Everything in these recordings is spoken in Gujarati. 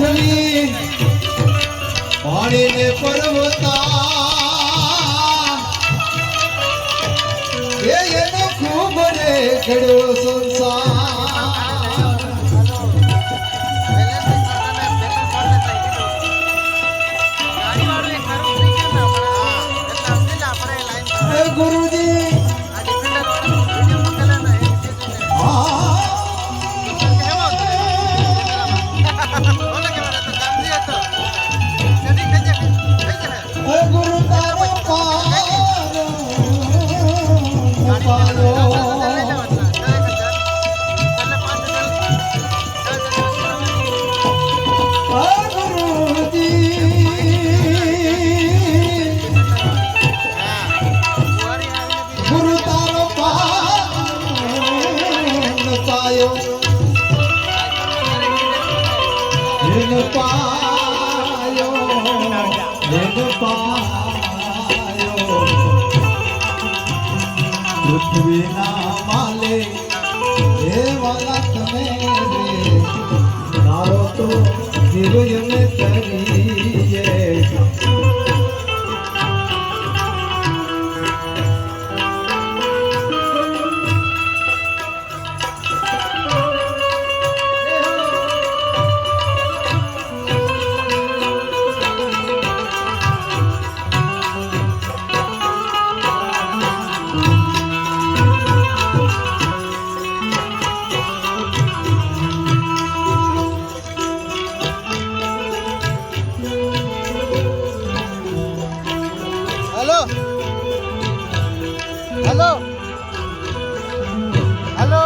પૃથ્વી પાણીને પરવતા. એ એનો ખૂબ રે ખેડ્યો સંસાર. ગુરુજી પૃથ્વીના માલે દેવાલા તમે રે. તારો તો જીવયને કરીએ. હેલો હેલો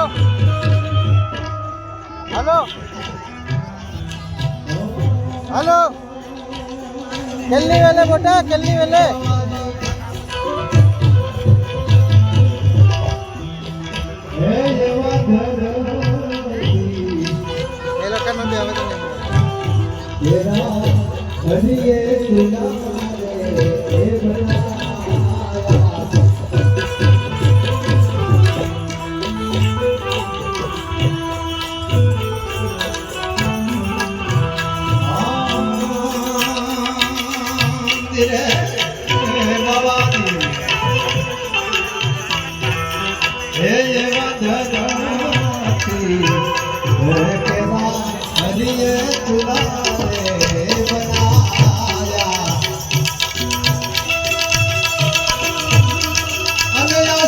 હેલો હેલો કેટલી વેલે બેટા કેટલી વેલે એ લોકોને બી હવે તો નહીં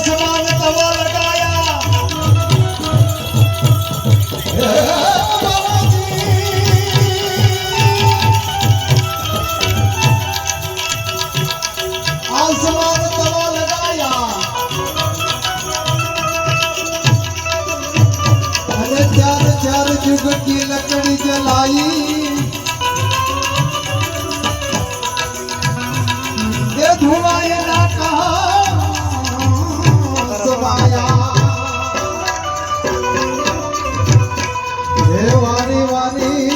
समाज चार चार चार जुग की लकड़ी जलाई ये धुआं ये ना कहा सुबाया हे वारी वारी